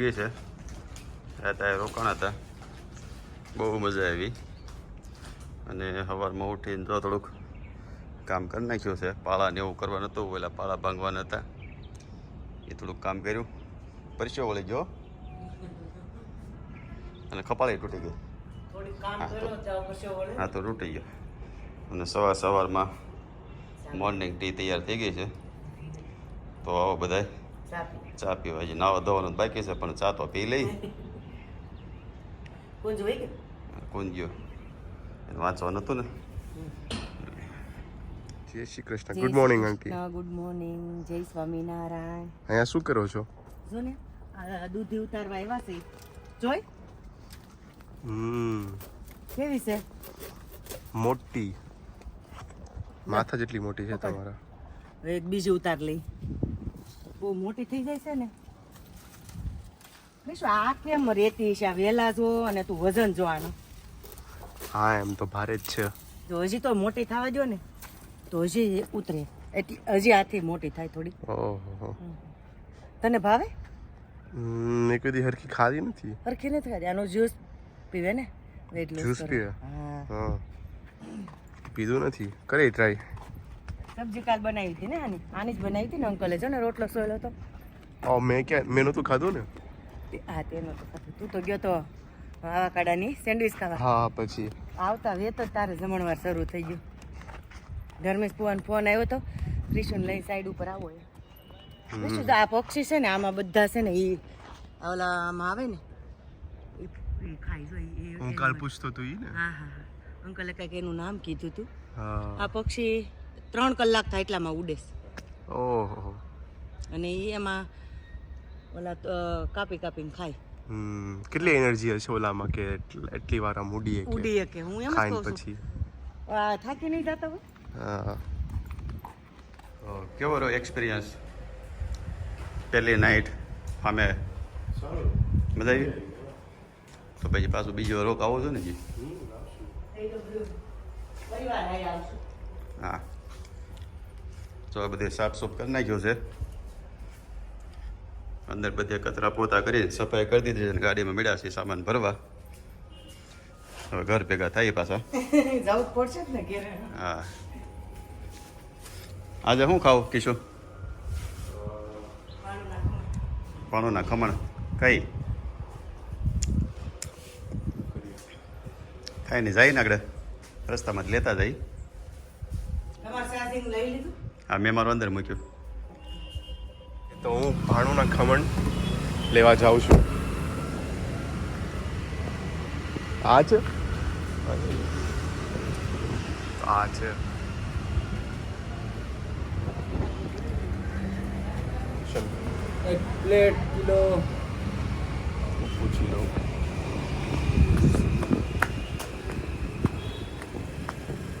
ગઈ છે. ત્યાં રોકાણ હતા. બહુ મજા આવી. અને સવારમાં ઉઠીને તો થોડુંક કામ કરી નાખ્યું છે. પાળા ને એવું કરવા નહોતું પહેલાં પાળા ભાંગવાના હતા એ થોડુંક કામ કર્યું. પરસ્યો વળી ગયો. અને કપાળી તૂટી ગઈ. હા, તો- તૂટી ગયો. અને સવાર સવારમાં મોર્નિંગ ટી તૈયાર થઈ ગઈ છે. તો આવો બધાય. સાપી ચા પીવા હજી નાવા ધોવાનું બાકી છે પણ ચા તો પી લઈ. કોણ જોઈ કે? કોણ એને વાંચવા નહોતું ને. જય Shri Krishna. Good morning aunty good morning જય સ્વામિનારાયણ. અહીંયા શું કરો છો? જો ને આ દૂધી ઉતારવા આવ્યા છે. જોઈ? હમ. કેવી છે? મોટી. માથા જેટલી મોટી છે. તમારા. એક બીજી ઉતાર લઈ. બહુ મોટી થઈ જાય છે ને. વિશ્વ આ કેમ રેતી છે? આ વેલા જો અને તું વજન જો આનું હા એમ તો ભારે જ છે. જો હજી તો મોટી થવા દો ને તો હજી ઉતરે. એટલી હજી આથી મોટી થાય થોડી. ઓહો. તને ભાવે? મેં કદી હરખી ખાધી નથી. હરખી નથી ખાધી? આનો જ્યુસ પીવે ને? વેટ Juice પીવે? હા. હા. પીધું નથી. કરે ટ્રાય સબ્જી કાલ બનાવી હતી ને આની? આની જ બનાવી હતી ને અંકલે. જો ને રોટલો સોયલો હતો. ઓ મેં ક્યાં મેં નતું ખાધું ને? હા તો ખાધું. તું તો ગયો તો આવાકાડાની સેન્ડવિચ ખાવા. હા પછી. આવતા વેત જ તારે જમણવાર શરૂ થઈ ગયું. ધર્મેશ પુવાનો ફોન આવ્યો તો ક્રિશન લઈ સાઈડ ઉપર આવો એ શું આ પક્ષી છે ને આમાં બધા છે ને એ ઓલા આમાં આવે ને ખાઈ જો ઈ- ઈ- હું કાલ પૂછતો તું ને. હા હા હા. અંકલે કંઈક એનું નામ કીધું તું. આ પક્ષી ત્રણ કલાક થાય એટલામાં ઉડે છે. ઓહો. અને એમાં ઓલા કાપી કાપીને ખાય. હમ કેટલી એનર્જી હશે ઓલામાં કે એટલી વાર આમ ઉડીએ ઉડીએ કે? હું એમ કહું પછી. થાકી નહીં જતા હોય? કેવો રહ્યો એક્સપિરિયન્સ પહેલી નાઇટ અમે મજા આવી તો પછી પાછું બીજો રોક આવો છો ને જી? હા. તો આ બધે સાફ સુફ કરી નાખ્યો છે. અંદર બધે કચરા પોતા કરી સફાઈ કરી દીધી છે ગાડીમાં મળ્યા છે સામાન ભરવા. હવે ઘર ભેગા થાય પાછા. જવું પડશે ને ઘેરે. હા. આજે શું ખાવ કિશો? પાણોના ખમણ. કઈ? ખાઈને જાય ને આગળ. રસ્તામાં જ લેતા જાય. લઈ લીધું? હા મેં મારું અંદર મૂક્યું. તો હું ભાણુંના ખમણ લેવા જાઉં છું. આ છે? આ છે. ચલ. એક પ્લેટ કિલો. પૂછી લઉં.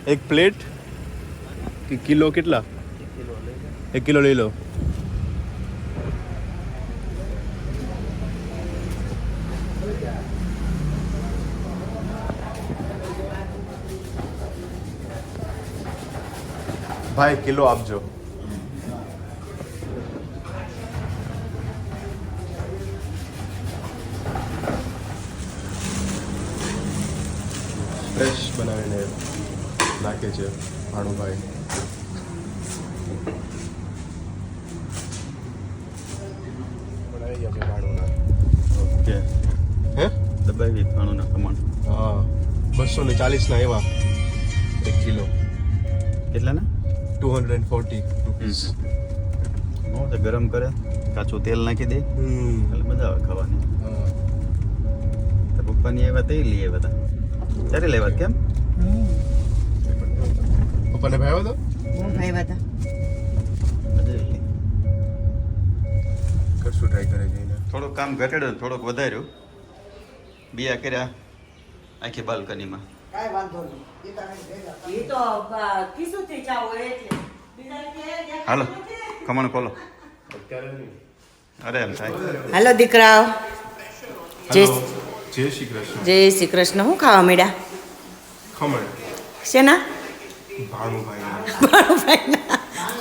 એક પ્લેટ? કે કિલો કેટલા? એક કિલો લઈ લો. ભાઈ કિલો આપજો. ફ્રેશ બનાવીને નાખે છે ભાણુભાઈ બનાવી ગયા છે ઓકે. હે? દબાવી પાણુના ખમણ હા. બસો ને ચાલીસના એવા. એક kilo. કેટલાના? Two hundred forty rupees. ગરમ કરે. કાચું તેલ નાખી દે. એટલે મજા આવે ખાવાની. પપ્પાની આવ્યા તે લઈ આવ્યા હતા ક્યારે લેવા કેમ? પપ્પાને ભાઈ તો? બહુ ભાઈ હતા કરશું ટ્રાય કરે જઈને. થોડુંક કામ ઘટાડ્યું ને થોડુંક વધાર્યું. બિયા કર્યા આખી બાલ્કનીમાં. કાંઈ વાંધો નહીં. એ તો કિસ્સું થી એટલે. હાલો ખમણ ખોલો. અરે એમ થાય. હાલો દીકરાઓ. જય જય શ્રી કૃષ્ણ. જય શ્રી કૃષ્ણ. હું ખાવા મળ્યા ખમણ. શેના? ભાણુભાઈ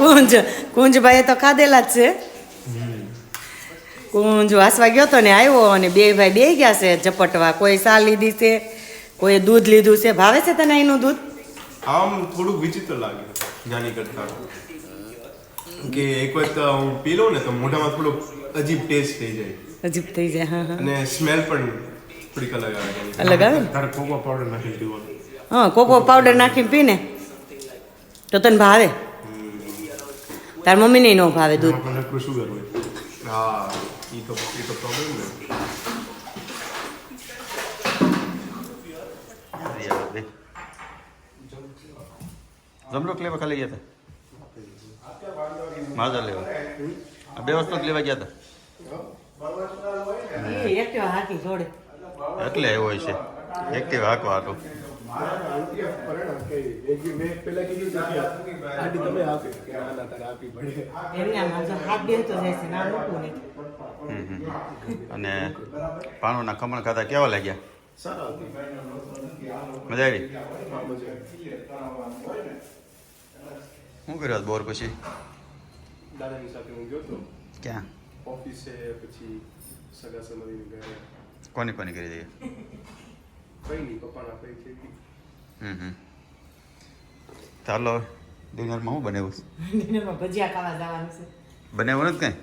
કુંજ કુંજભાઈએ તો ખાધેલા જ છે. કુંજ વાસવા ગયો હતો ને આવ્યો અને બે ભાઈ બે ગયા છે ઝપટવા. કોઈ સા લીધી છે કોઈ દૂધ લીધું છે. ભાવે છે તને એનું દૂધ? આમ થોડું વિચિત્ર લાગે નાની કરતા. કે એક વખત હું પી લઉં ને તો મોઢામાં થોડો અજીબ ટેસ્ટ થઈ જાય. અજીબ થઈ જાય હા અને સ્મેલ પણ થોડીક અલગ આવે. અલગ આવે ને? તારે કોકો પાવડર નાખી દેવાનું હા કોકો પાવડર નાખીને પીને તો તને ભાવે? તાર મમ્મીને ન ભાવે દૂધ. સુગર હોય. હા એ તો એ તો પ્રોબ્લેમ ને જમરૂક લેવા ખાલી ગયા હતા માજા લેવા આ બે વસ્તુ જ લેવા ગયા હતા એક્ટિવા હાથી જોડે એટલે આવ્યો હોય છે એક્ટિવ હાંકવા જો હાથ જાય છે ના નહીં. અને પાણોના ખમણ ખાતા કેવા લાગ્યા? મજા આવી? શું કર્યું બોર પછી? દાદાની સાથે હું ગયો તો ક્યાં? ઓફિસે પછી સગા સંબંધીને ઘરે. કોની કોની કરી દઈએ કઈ પપ્પાના કઈ છે હમ હમ. ચાલો ડિનરમાં શું બનાવ્યું છે? ડિનરમાં ભજીયા ખાવા જવાનું છે. બનાવ્યું નથી કઈ?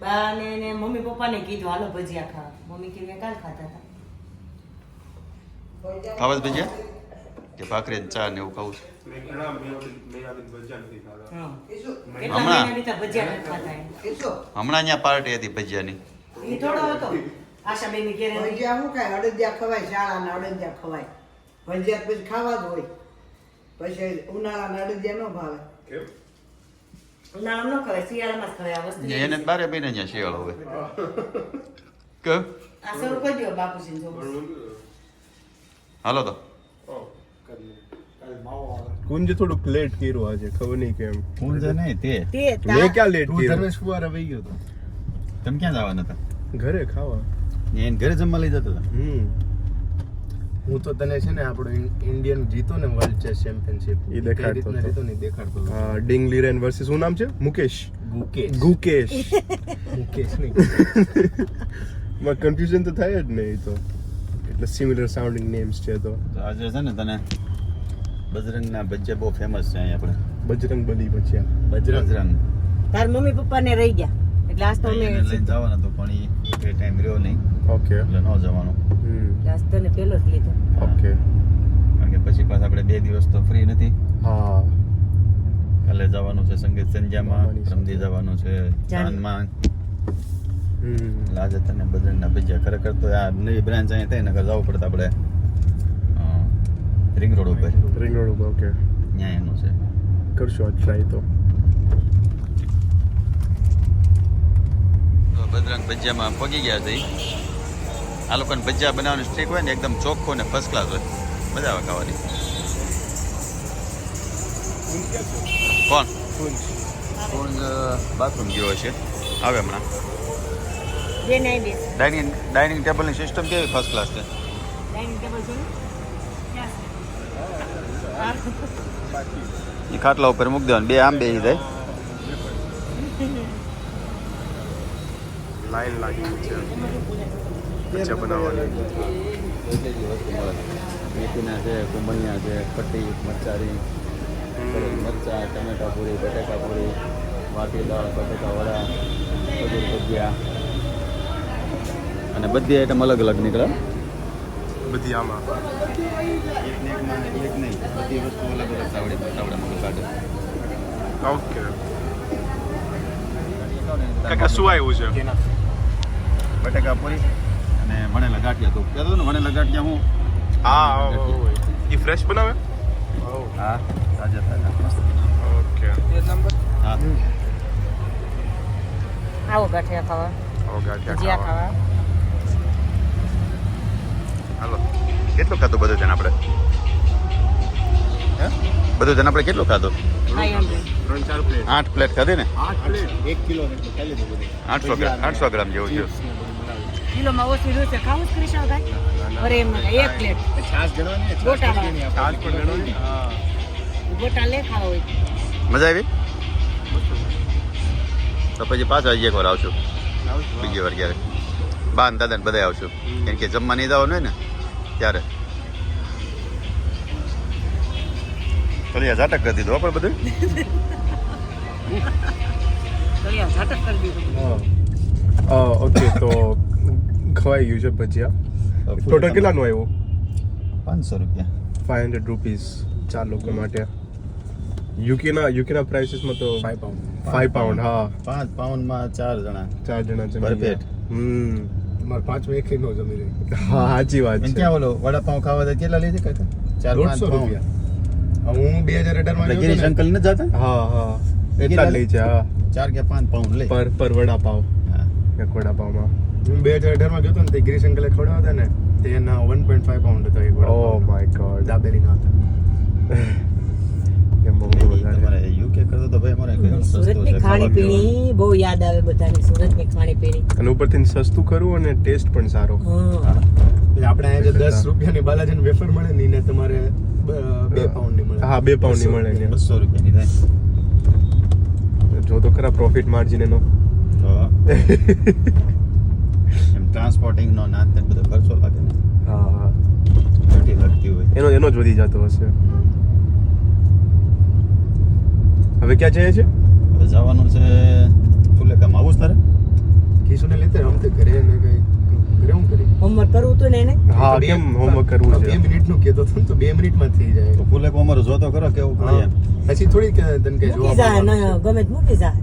બા ને ને મમ્મી પપ્પાને કીધું હાલો ભજીયા ખાવા. મમ્મી કે મેં કાલ ખાતા હતા ખાવા ભજીયા? કે ભાખરી ચા ને એવું ખાવું છે? મેં ઘણા મેં મેં આવી ભજીયા નથી ખાધા. હા. કેટલા હમણાં? મહિના લીધા ભજીયા નથી ખાતા એમ. હમણાં અહીંયા પાર્ટી હતી ભજીયાની. ઈ થોડો હતો. આશાબેનની ઘેરે ભજીયા શું ખાય? અડદિયા ખવાય શાળાના અડદિયા ખવાય. ભજીયા પછી ખાવા જ હોય. પછી ઉનાળાના અડદિયા ન ભાવે. કેમ? ઉનાળામાં ન ખવાય શિયાળામાં જ ખવાય આ વસ્તુ. એને બારે મહિને અહીંયા શિયાળો હોય. કે? આ શરૂ કરી દો બાપુજી જોવું હાલો તો. કુંજ થોડુંક લેટ કર્યું આજે ખબર નહીં કેમ. કુંજ નહીં તે. તે મેં ક્યાં લેટ કર્યું? ધર્મેશ વહી ગયો તો. તમે ક્યાં જવાના હતા? ઘરે ખાવા. એને ઘરે જમવા લઈ જતા હતા. હમ. હું તો તને છે ને આપણો ઇન્ડિયન જીતો ને વર્લ્ડ ચેસ ચેમ્પિયનશિપ એ દેખાડતો હતો. જીતો ને દેખાડતો હતો. હા ડિંગ લીરેન વર્સિસ શું નામ છે? મુકેશ. ગુકેશ. ગુકેશ. મુકેશ નહીં. માં કન્ફ્યુઝન તો થાય જ ને એ તો. એટલે સિમિલર સાઉન્ડિંગ નેમ્સ છે તો. આજે છે ને તને બજરંગના ભજીયા બહુ ફેમસ છે અહીંયા આપણે. બજરંગ બલી ભજીયા બજરંગ. તાર મમ્મી પપ્પા ને રહી ગયા. એટલે આજ તો અમે લઈ જવાના તો પણ એ એ ટાઈમ રહ્યો નહીં. ઓકે એટલે ન જવાનું. હમ. આજ તો ને પેલો જ લીધો. ઓકે કારણ કે પછી પાછા આપણે બે દિવસ તો ફ્રી નથી. હા. કાલે જવાનું છે સંગીત સંધ્યામાં સમજી જવાનું છે ચાંદમાં હમ. અને બજરંગના ભજીયા ખરેખર તો આ નવી બ્રાન્ચ અહીંયા થાય નકર જવું પડતું આપણે રિંગ રોડ ઉપર. રિંગ રોડ ઉપર ઓકે ત્યાં એનું છે. કરશું આજ ટ્રાય તો તો બજરંગ ભજીયામાં પગી ગયા છે. આ લોકોને ભજીયા બનાવવાની સ્ટ્રીક હોય ને, એકદમ ચોખ્ખો ને ફર્સ્ટ ક્લાસ હોય. મજા આવે ખાવાની. કોણ? કોણ બાથરૂમ ગયો છે આવે હમણાં. ડાઇનિંગ ડાઇનિંગ ટેબલની સિસ્ટમ કેવી ફર્સ્ટ ક્લાસ છે? છે? એ ખાટલા ઉપર મૂકી દેવાનું, બે આમ બે જાય. લાઈન લાગી છે. ભજીયા બનાવવાની. મેથીના છે કુંભણિયા છે પટ્ટી મરચારી મરચા ટમેટા પૂરી બટેકા પૂરી વાટી દાળ બટેકા વડા ખજૂર ભજીયા. અને બધી આઈટમ અલગ અલગ નીકળે? બધી આમાં. એક ને એક નહીં બધી વસ્તુ અલગ અલગ તાવડે તાવડામાં કાઢે ઓકે કાકા શું આવ્યું છે? બટેકા પૂરી અને વણેલા ગાંઠિયા. તો કહેતો ને વણેલા ગાંઠિયા હું હા એ ફ્રેશ બનાવે? હા તાજા તાજા. ઓકે. હા. આવો ગાંઠિયા ખાવા. આવો ગાંઠિયા ખાવા. ખાવા. હાલો. કેટલું ખાધું બધું જણ આપણે? હે? બધું જણ આપણે કેટલું ખાધું? આઠ પ્લેટ ખાધી ને? આઠસો ગ્રામ આઠસો ગ્રામ જેવું છે કિલોમાં ઓછી છે ખાવું જ ક્રિશા ભાઈ? અરે એમ નહીં, એક પ્લેટ. છાસ ગણવાની ગોટા છાસ પણ ગણવાની? ગોટા લે ખાવા હોય મજા આવી? તો પછી પાછા એક વાર આવશું. બીજી વાર ક્યારે. બા ને દાદા ને બધા આવશું કેમ કે જમવા નહીં જવાનું હોય ને ત્યારે. કલિયા ઝાટક કરી દીધું આપણે બધું? હા ઓકે તો ખવાઈ ગયું છે ભજીયા. ટોટલ કેટલાનું આવ્યું? પાંચસો રૂપિયા. ફાઈવ હંડ્રેડ રૂપીઝ ચાર લોકો માટે. યુકેના યુકેના પ્રાઇસીસમાં તો ફાઈવ પાઉન્ડ ફાઈવ પાઉન્ડ હા. પાંચ પાઉન્ડમાં ચાર જણા. ચાર જણા છે ભરપેટ. હમ. મારે પાંચ એક નો જમી રહી. હા સાચી વાત છે. ક્યાં ઓલો વડાપાઉં ખાવા તો કેટલા લીધે કહેતા? ચાર પાંચ દોઢસો રૂપિયા. હું બે હજાર અઢારમાં ગિરીશ અંકલ ને. જતા? હા હા. એટલા લઈ છે હા ચાર કે પાંચ પાઉન્ડ લે. પર પર વડાપાઉં હા. એક વડાપાવમાં. હું બે હજાર અઢારમાં ગયો હતો ને તે ગિરીશ અંકલે ખવડાવ્યા હતા ને તેના વન પોઈન્ટ ફાઈવ પાઉન્ડ હતો એક ઓ. માય ગોડ દાબેલીના હતા. એમ બહુ વધારે. યુકે કરતો તો ભાઈ અમારે સસ્તું છે બહુ યાદ આવે બધાને સુરતની અને ઉપરથી સસ્તું કરવું અને ટેસ્ટ પણ સારો. હા. એટલે આપણે અહીંયા જે દસ રૂપિયાની બાલાજીની વેફર મળે ને એને તમારે બ- પાઉન્ડની મળે. હા બે પાઉન્ડની મળે ને બસો રૂપિયાની થાય. જો તો ખરા પ્રોફિટ માર્જિન એનો. તો? એમ ટ્રાન્સપોર્ટિંગ નો ના તે બધો ખર્ચો લાગે ને. હા. હા ઘટી લગતી હોય. એનો એનો જ વધી જતો હશે. હવે ક્યાં જઈએ છે હવે જવાનું છે ફુલેકામ. આવું તારે? કિશુને લીધે રમતે ઘરે ને કઈ ઘરે હું કરી? હોમવર્ક કરવું તો ને એને? હા કેમ હોમવર્ક કરવું બે છે? મિનિટનું કહેતો હતો ને તો બે મિનિટમાં થઈ જાય. તો ફૂલે અમારો જોતો કરો કેવું કરે પછી થોડી કે તને મૂકી જોવા. ગમે તો મૂકી જા.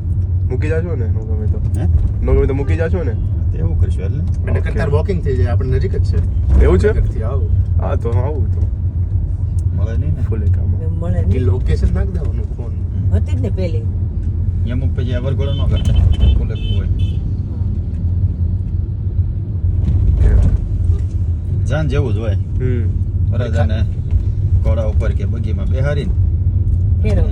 મૂકી જાશો ને? નો ગમે તો હે? નો ગમે તો મૂકી જાશો ને? એવું કરશું એટલે એટલે Okay. વોકિંગ થઈ જાય આપણે નજીક જ છે. એવું છે? હા તો આવું તો. મળે નહીં ને? ફૂલે કામ મળે એ નહીં. લોકેશન નાખ દેવાનું ફોન હતી જ ને પેલી. અમુક પછી આ ગોળો ન કરતા ફૂલે હોય. જાન જેવું જ હોય. હમ. વરરાજાને ઘોડા ઉપર કે બગીમાં બેહારીને. ફેરો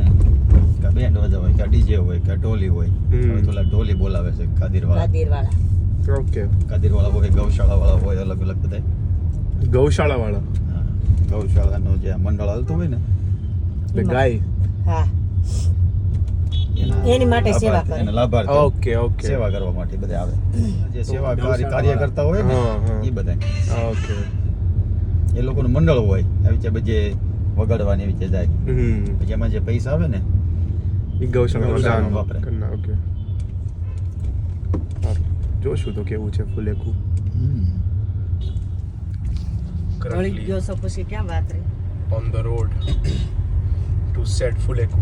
બેન્ડ હોય કે ડીજે હોય કે ઢોલી હોય. હવે તો ઢોલી બોલાવે છે કાદીરવાળા ગાદીર વાળા ઓકે. કાદીરવાળા હોય ગૌશાળાવાળા હોય અલગ અલગ બધા ગૌશાળા વાળા. ગૌશાળાનું જે મંડળ હાલતો હોય ને એટલે ગાય? હા. એની માટે સેવા કરે. એના લાભાર્થી. Okay okay. સેવા કરવા માટે બધા આવે. જે સેવા કાર્ય કાર્ય કરતા હોય ને. એ બધા ઓકે. એ લોકોનું મંડળ હોય આવી જે બધે વગાડવાની એવી જાય. પછી એમાં જે પૈસા આવે ને ગૌશાળામાં દાન. કરના ઓકે. જોશું તો કેવું છે ફુલેકું વળી ગયો છો પછી ક્યાં વાત રહી on the road to set Fuleku.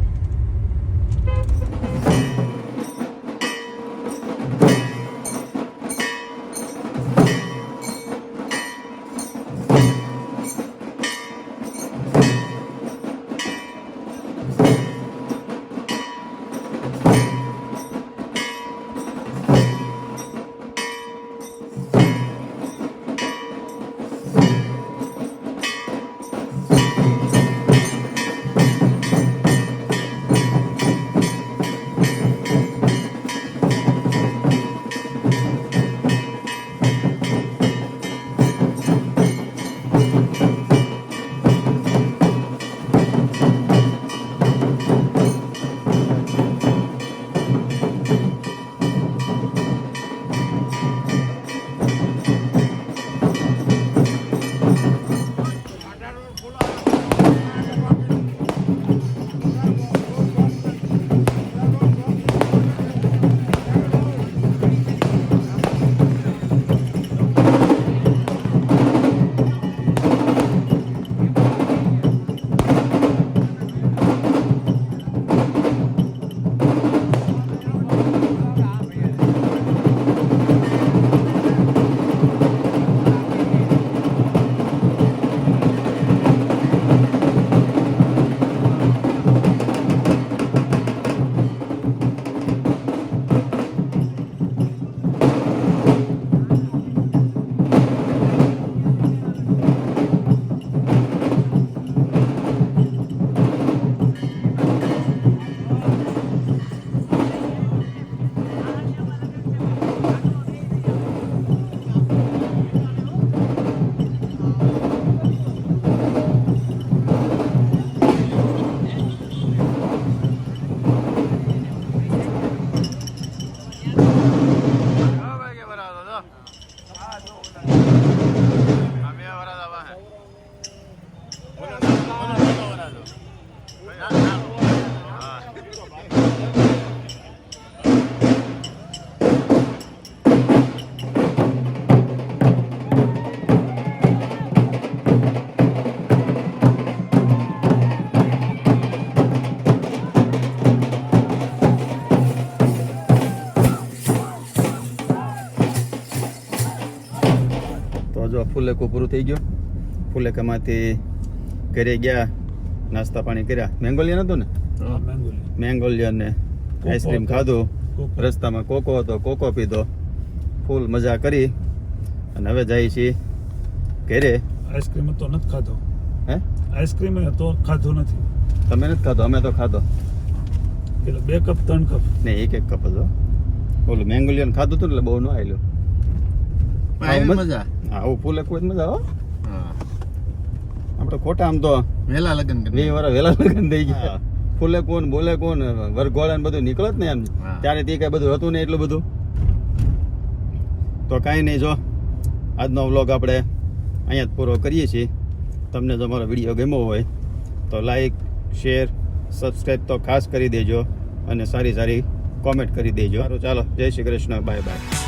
ફુલેકું પૂરું થઈ ગયું. ફુલેકામાંથી ઘરે ગયા નાસ્તા પાણી કર્યા. મેંગોલિયન હતું ને? મેંગોલિયન. ને આઈસ્ક્રીમ ખાધું. રસ્તામાં કોકો હતો કોકો પીધો. ફૂલ મજા કરી. અને હવે જઈએ છીએ ઘરે. આઈસ્ક્રીમ તો નથી ખાધો. હે? આઈસ્ક્રીમ તો ખાધો નથી. તમે નથી ખાધો અમે તો ખાધો. એટલે બે કપ ત્રણ કપ. નહીં એક એક કપ હતો. ઓલું મેંગોલિયન ખાધું હતું ને એટલે બહુ ન આવેલું મજા. આવું ફૂલે કોઈ જ મજા હો. હા. આપણે ખોટા આમ તો વેલા લગ્ન કરી વીસ વેલા લગ્ન થઈ ગયા. ફૂલે કોણ બોલે કોણ વરઘોડા બધું નીકળે જ ને એમ. ત્યારે તે કઈ બધું હતું ને એટલું બધું. તો કાંઈ નહીં જો. આજનો વ્લોગ આપણે અહીંયા જ પૂરો કરીએ છીએ. તમને જો મારો વીડિયો ગમ્યો હોય તો લાઈક શેર સબસ્ક્રાઈબ તો ખાસ કરી દેજો અને સારી સારી કોમેન્ટ કરી દેજો. સારું ચાલો. જય શ્રી કૃષ્ણ. Bye bye.